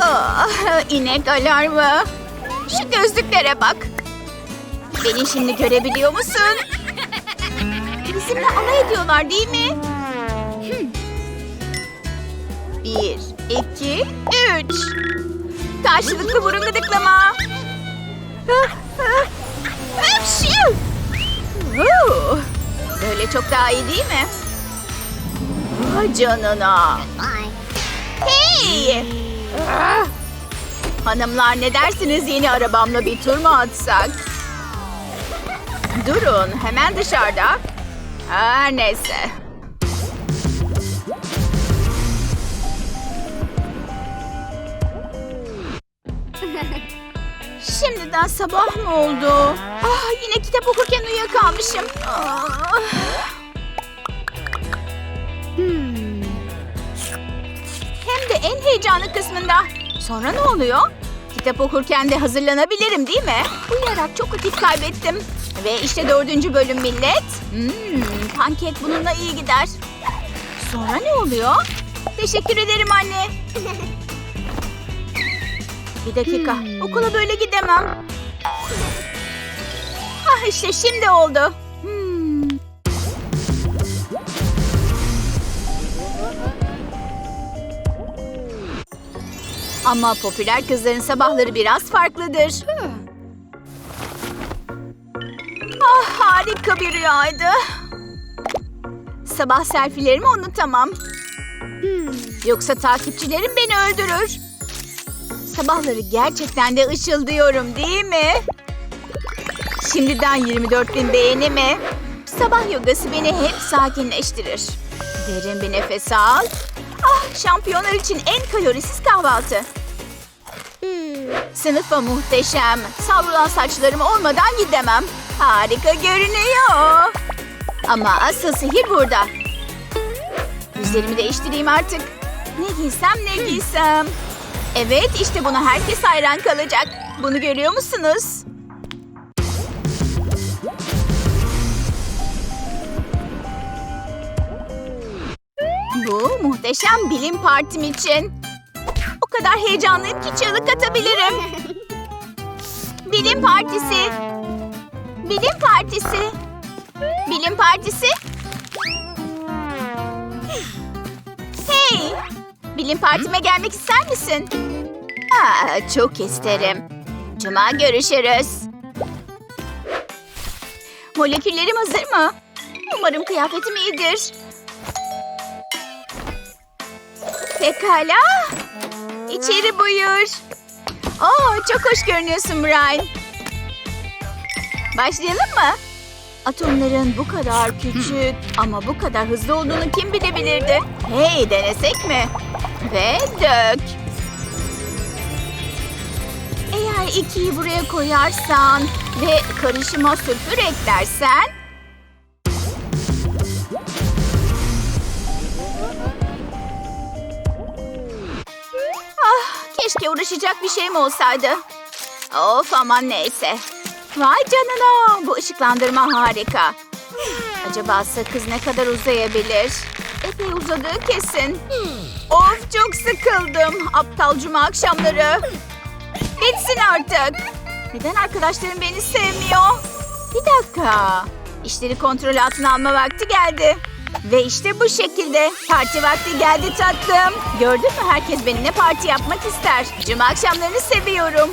Ah, inek alarmı. Şu gözlüklere bak. Beni şimdi görebiliyor musun? Bizimle alay ediyorlar değil mi? Hmm. Bir, iki, üç. Karşılıklı burun gıdıklama. Ah, ah. Huu! Böyle çok daha iyi değil mi? Vay canına. Hey! Hanımlar ne dersiniz yeni arabamla bir tur mu atsak? Durun hemen dışarıda. Her neyse. Şimdiden sabah mı oldu? Ah, yine kitap okurken uyuyakalmışım. Ah. Hmm. De en heyecanlı kısmında. Sonra ne oluyor? Kitap okurken de hazırlanabilirim değil mi? Uyuyarak çok vakit kaybettim. Ve işte dördüncü bölüm millet. Hmm, pankek bununla iyi gider. Sonra ne oluyor? Teşekkür ederim anne. Bir dakika. Okula böyle gidemem. Ah işte şimdi oldu. Ama popüler kızların sabahları biraz farklıdır. Ah harika bir rüyaydı. Sabah selfilerimi unutamam. Yoksa takipçilerim beni öldürür. Sabahları gerçekten de ışıldıyorum değil mi? Şimdiden 24 bin beğeni mi? Sabah yogası beni hep sakinleştirir. Derin bir nefes al. Ah şampiyonlar için en kalorisiz kahvaltı. Sınıfa muhteşem. Savrulan saçlarım olmadan gidemem. Harika görünüyor. Ama asıl sihir burada. Üzerimi değiştireyim artık. Ne giysem ne giysem. Evet işte buna herkes hayran kalacak. Bunu görüyor musunuz? Bu muhteşem bilim partim için. O kadar heyecanlıyım ki çığlık atabilirim. Bilim partisi. Bilim partisi. Bilim partisi. Hey! Bilim partime gelmek ister misin? Aa, çok isterim. Cuma görüşürüz. Moleküllerim hazır mı? Umarım kıyafetim iyidir. Pekala. İçeri buyur. Oo, çok hoş görünüyorsun Brian. Başlayalım mı? Atomların bu kadar küçük ama bu kadar hızlı olduğunu kim bilebilirdi? Hey denesek mi? Ve dök. Eğer ikiyi buraya koyarsan ve karışıma sülfür eklersen... keşke uğraşacak bir şeyim olsaydı. Of aman neyse. Vay canına bu ışıklandırma harika. Acaba sakız ne kadar uzayabilir? Epey uzadığı kesin. Of çok sıkıldım. Aptal cuma akşamları. Bitsin artık. Neden arkadaşlarım beni sevmiyor? Bir dakika. İşleri kontrol altına alma vakti geldi. Ve işte bu şekilde. Parti vakti geldi tatlım. Gördün mü herkes benimle parti yapmak ister. Cuma akşamlarını seviyorum.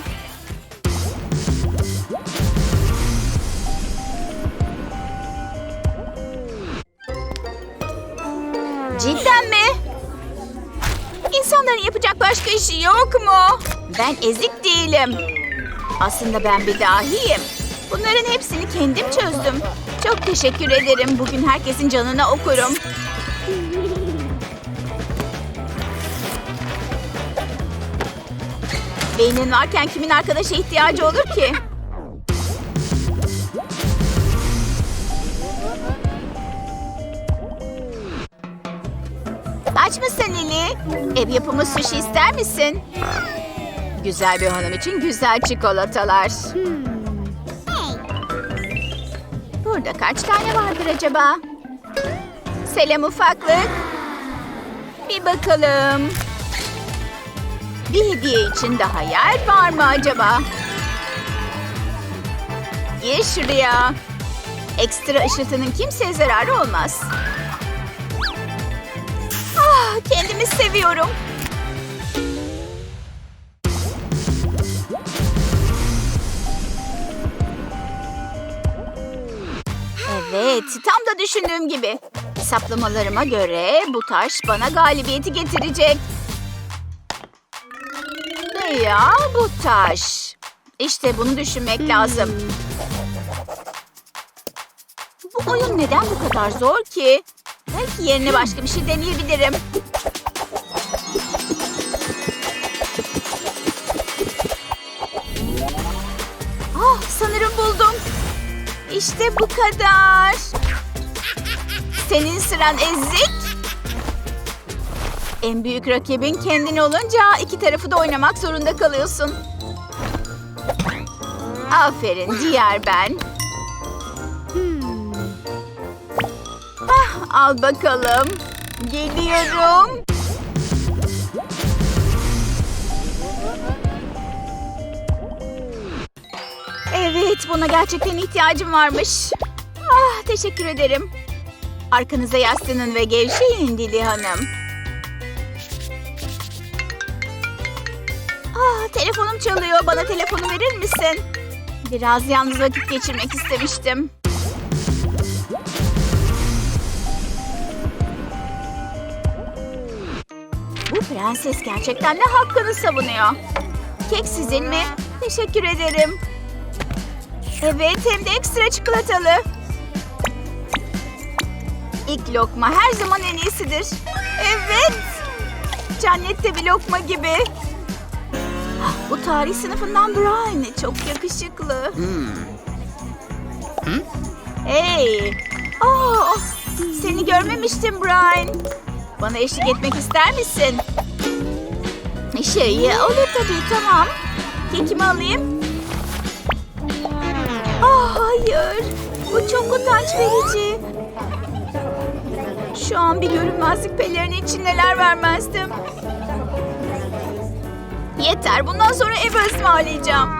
Cidden mi? İnsanların yapacak başka işi yok mu? Ben ezik değilim. Aslında ben bir dahiyim. Bunların hepsini kendim çözdüm. Çok teşekkür ederim. Bugün herkesin canına okurum. Beynin varken kimin arkadaşa ihtiyacı olur ki? Aç mısın Lili? Ev yapımı sushi ister misin? Güzel bir hanım için güzel çikolatalar. Burada kaç tane vardır acaba? Selam ufaklık. Bir bakalım. Bir hediye için daha yer var mı acaba? Gir şuraya. Ekstra ışıltının kimseye zararı olmaz. Ah, kendimi seviyorum. Evet, tam da düşündüğüm gibi. Hesaplamalarıma göre bu taş bana galibiyeti getirecek. Veya bu taş. İşte bunu düşünmek lazım. Bu oyun neden bu kadar zor ki? Belki yerine başka bir şey deneyebilirim. İşte bu kadar. Senin sıran ezik. En büyük rakibin kendin olunca iki tarafı da oynamak zorunda kalıyorsun. Aferin diğer ben. Ah, al bakalım. Geliyorum. Evet, buna gerçekten ihtiyacım varmış. Ah, teşekkür ederim. Arkanıza yaslanın ve gevşeyin Dili Hanım. Ah, telefonum çalıyor. Bana telefonu verir misin? Biraz yalnız vakit geçirmek istemiştim. Bu prenses gerçekten de hakkını savunuyor. Kek sizin mi? Teşekkür ederim. Evet, hem de ekstra çikolatalı. İlk lokma her zaman en iyisidir. Evet. Cennette bir lokma gibi. Bu tarih sınıfından Brian. Çok yakışıklı. Hey. Oh, seni görmemiştim Brian. Bana eşlik etmek ister misin? Şey, olur tabii tamam. Kekimi alayım. Ah hayır. Bu çok utanç verici. Şu an bir görünmezlik pelerini için neler vermezdim. Yeter. Bundan sonra ev ısmarlayacağım.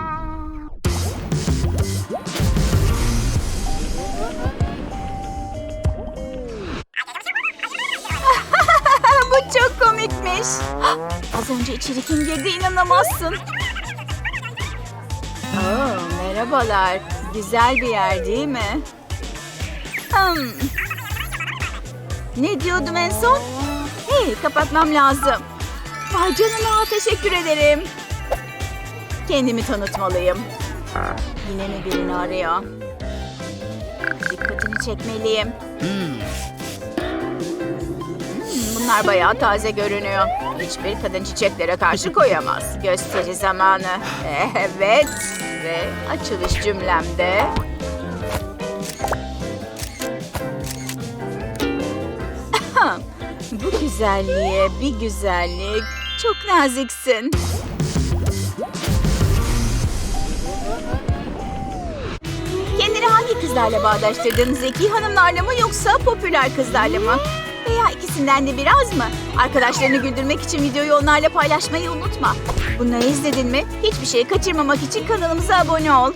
Bu çok komikmiş. Az önce içeri kim girdi inanamazsın. Oo, merhabalar. Güzel bir yer değil mi? Hmm. Ne diyordum en son? Hey, kapatmam lazım. Vay canına, teşekkür ederim. Kendimi tanıtmalıyım. Yine mi birini arıyor? Dikkatini çekmeliyim. Hmm, Bunlar bayağı taze görünüyor. Hiçbir kadın çiçeklere karşı koyamaz. Gösteri zamanı. Evet. Ve açılış cümlemde. Bu güzelliğe bir güzellik. Çok naziksin. Kendini hangi kızlarla bağdaştırdın? Zeki hanımlarla mı yoksa popüler kızlarla mı? Veya ikisinden de biraz mı? Arkadaşlarını güldürmek için videoyu onlarla paylaşmayı unutma. Bunları izledin mi? Hiçbir şey kaçırmamak için kanalımıza abone ol.